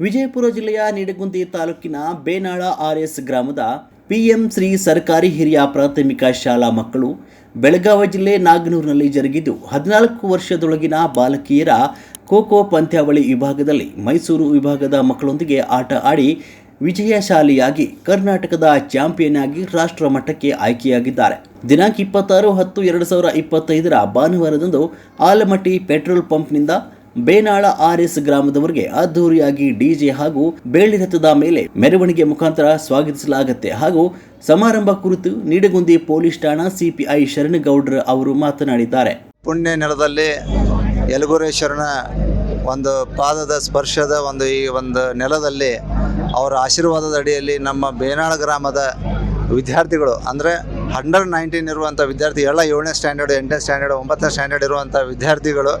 ವಿಜಯಪುರ ಜಿಲ್ಲೆಯ ನಿಡಗುಂದಿ ತಾಲೂಕಿನ ಬೇನಾಳ ಆರ್ಎಸ್ ಗ್ರಾಮದ ಪಿಎಂ ಶ್ರೀ ಸರ್ಕಾರಿ ಹಿರಿಯ ಪ್ರಾಥಮಿಕ ಶಾಲಾ ಮಕ್ಕಳು ಬೆಳಗಾವಿ ಜಿಲ್ಲೆ ನಾಗನೂರಿನಲ್ಲಿ ಜರುಗಿದ್ದು ಹದಿನಾಲ್ಕು ವರ್ಷದೊಳಗಿನ ಬಾಲಕಿಯರ ಖೋಖೋ ಪಂದ್ಯಾವಳಿ ವಿಭಾಗದಲ್ಲಿ ಮೈಸೂರು ವಿಭಾಗದ ಮಕ್ಕಳೊಂದಿಗೆ ಆಟ ಆಡಿ ವಿಜಯಶಾಲಿಯಾಗಿ ಕರ್ನಾಟಕದ ಚಾಂಪಿಯನ್ ಆಗಿ ರಾಷ್ಟ್ರ ಮಟ್ಟಕ್ಕೆ ಆಯ್ಕೆಯಾಗಿದ್ದಾರೆ. ದಿನಾಂಕ ಇಪ್ಪತ್ತಾರು ಹತ್ತು ಎರಡು ಸಾವಿರ ಇಪ್ಪತ್ತೈದರ ಭಾನುವಾರದಂದು ಆಲಮಟ್ಟಿ ಪೆಟ್ರೋಲ್ ಪಂಪ್ನಿಂದ ಬೇನಾಳ ಆರ್ಎಸ್ ಗ್ರಾಮದವರಿಗೆ ಅದ್ದೂರಿಯಾಗಿ ಡಿಜೆ ಹಾಗೂ ಬೆಳ್ಳಿ ರಥದ ಮೇಲೆ ಮೆರವಣಿಗೆ ಮುಖಾಂತರ ಸ್ವಾಗತಿಸಲಾಗುತ್ತೆ ಹಾಗೂ ಸಮಾರಂಭ ಕುರಿತು ನಿಡಗುಂದಿ ಪೊಲೀಸ್ ಠಾಣಾ ಸಿಪಿಐ ಶರಣಗೌಡ್ರ ಅವರು ಮಾತನಾಡಿದ್ದಾರೆ. ಪುಣ್ಯ ನೆಲದಲ್ಲಿ ಯಲಗುರೇಶ್ವರನ ಒಂದು ಪಾದದ ಸ್ಪರ್ಶದ ಒಂದು ಈ ಒಂದು ನೆಲದಲ್ಲಿ ಅವರ ಆಶೀರ್ವಾದದ ಅಡಿಯಲ್ಲಿ ನಮ್ಮ ಬೇನಾಳ ಗ್ರಾಮದ ವಿದ್ಯಾರ್ಥಿಗಳು, ಅಂದರೆ ಹಂಡ್ರೆಡ್ ನೈನ್ಟೀನ್ ಇರುವಂಥ ವಿದ್ಯಾರ್ಥಿ ಎಲ್ಲ ಏಳನೇ ಸ್ಟ್ಯಾಂಡರ್ಡ್, ಎಂಟನೇ ಸ್ಟ್ಯಾಂಡರ್ಡ್, ಒಂಬತ್ತನೇ ಸ್ಟ್ಯಾಂಡರ್ಡ್ ಇರುವಂಥ ವಿದ್ಯಾರ್ಥಿಗಳು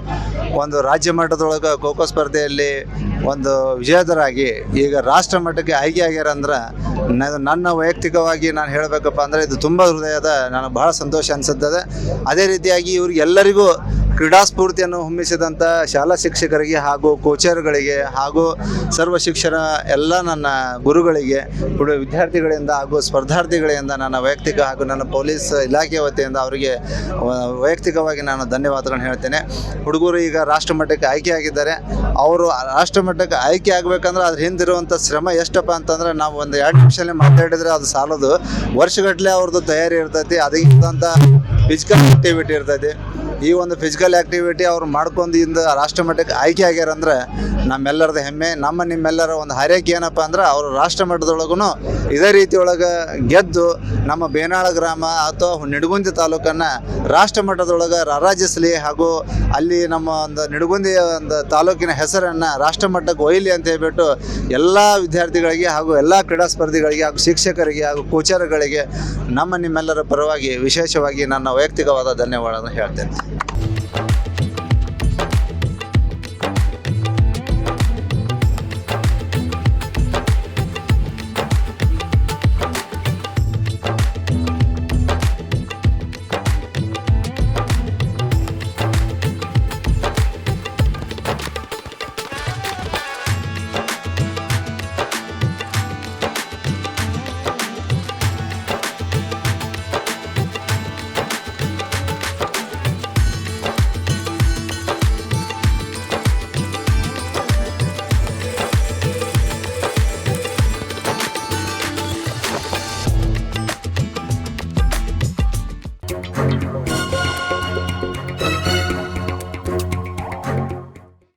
ಒಂದು ರಾಜ್ಯ ಮಟ್ಟದೊಳಗೆ ಖೋಖೋ ಸ್ಪರ್ಧೆಯಲ್ಲಿ ಒಂದು ವಿಜೇತರಾಗಿ ಈಗ ರಾಷ್ಟ್ರ ಮಟ್ಟಕ್ಕೆ ಆಯ್ಕೆ ಆಗ್ಯಾರಂದ್ರೆ ನನ್ನ ವೈಯಕ್ತಿಕವಾಗಿ ನಾನು ಹೇಳಬೇಕಪ್ಪ ಅಂದರೆ ಇದು ತುಂಬ ಹೃದಯದ, ನನಗೆ ಬಹಳ ಸಂತೋಷ ಅನಿಸುತ್ತದೆ. ಅದೇ ರೀತಿಯಾಗಿ ಇವ್ರಿಗೆಲ್ಲರಿಗೂ ಕ್ರೀಡಾ ಸ್ಫೂರ್ತಿಯನ್ನು ಹೊಮ್ಮಿಸಿದಂಥ ಶಾಲಾ ಶಿಕ್ಷಕರಿಗೆ ಹಾಗೂ ಕೋಚರ್ಗಳಿಗೆ ಹಾಗೂ ಸರ್ವ ಶಿಕ್ಷಣ ಎಲ್ಲ ನನ್ನ ಗುರುಗಳಿಗೆ ವಿದ್ಯಾರ್ಥಿಗಳಿಂದ ಹಾಗೂ ಸ್ಪರ್ಧಾರ್ಥಿಗಳಿಂದ ನನ್ನ ವೈಯಕ್ತಿಕ ಹಾಗೂ ನನ್ನ ಪೊಲೀಸ್ ಇಲಾಖೆ ವತಿಯಿಂದ ಅವರಿಗೆ ವೈಯಕ್ತಿಕವಾಗಿ ನಾನು ಧನ್ಯವಾದಗಳನ್ನು ಹೇಳ್ತೇನೆ. ಹುಡುಗರು ಈಗ ರಾಷ್ಟ್ರ ಮಟ್ಟಕ್ಕೆ ಆಯ್ಕೆಯಾಗಿದ್ದಾರೆ. ಅವರು ರಾಷ್ಟ್ರ ಮಟ್ಟಕ್ಕೆ ಆಯ್ಕೆ ಆಗಬೇಕಂದ್ರೆ ಅದ್ರ ಹಿಂದಿರುವಂಥ ಶ್ರಮ ಎಷ್ಟಪ್ಪ ಅಂತಂದ್ರೆ ನಾವು ಒಂದು ಎರಡು ನಿಮಿಷದಲ್ಲಿ ಮಾತಾಡಿದರೆ ಅದು ಸಾಲದು. ವರ್ಷಗಟ್ಟಲೆ ಅವ್ರದ್ದು ತಯಾರಿ ಇರ್ತೈತಿ, ಅದಕ್ಕಿಂತ ಫಿಸಿಕಲ್ ಆಕ್ಟಿವಿಟಿ ಇರ್ತೈತಿ ಈ ಒಂದು ಫಿಸಿಕಲ್ ಆ್ಯಕ್ಟಿವಿಟಿ ಅವ್ರು ಮಾಡ್ಕೊಂಡು ಇಂದ ರಾಷ್ಟ್ರ ಮಟ್ಟಕ್ಕೆ ಆಯ್ಕೆ ಆಗ್ಯಾರ ಅಂದ್ರೆ ನಮ್ಮೆಲ್ಲರದ ಹೆಮ್ಮೆ, ನಮ್ಮ ನಿಮ್ಮೆಲ್ಲರ ಒಂದು ಹರಕೆ ಏನಪ್ಪ ಅಂದ್ರೆ ಅವರು ರಾಷ್ಟ್ರ ಮಟ್ಟದೊಳಗೂ ಇದೇ ರೀತಿ ಒಳಗೆ ಗೆದ್ದು ನಮ್ಮ ಬೇನಾಳ ಗ್ರಾಮ ಅಥವಾ ನಿಡಗುಂದಿ ತಾಲೂಕನ್ನು ರಾಷ್ಟ್ರ ಮಟ್ಟದೊಳಗೆ ರಾರಾಜಿಸಲಿ ಹಾಗೂ ಅಲ್ಲಿ ನಮ್ಮ ಒಂದು ನಿಡಗುಂದಿ ಒಂದು ತಾಲೂಕಿನ ಹೆಸರನ್ನು ರಾಷ್ಟ್ರ ಮಟ್ಟಕ್ಕೆ ಒಯ್ಯಲಿ ಅಂತ ಹೇಳ್ಬಿಟ್ಟು ಎಲ್ಲ ವಿದ್ಯಾರ್ಥಿಗಳಿಗೆ ಹಾಗೂ ಎಲ್ಲ ಕ್ರೀಡಾ ಸ್ಪರ್ಧಿಗಳಿಗೆ ಹಾಗೂ ಶಿಕ್ಷಕರಿಗೆ ಹಾಗೂ ಕೋಚರ್ಗಳಿಗೆ ನಮ್ಮ ನಿಮ್ಮೆಲ್ಲರ ಪರವಾಗಿ ವಿಶೇಷವಾಗಿ ನನ್ನ ವೈಯಕ್ತಿಕವಾದ ಧನ್ಯವಾದ ಹೇಳ್ತೇನೆ. Thank you.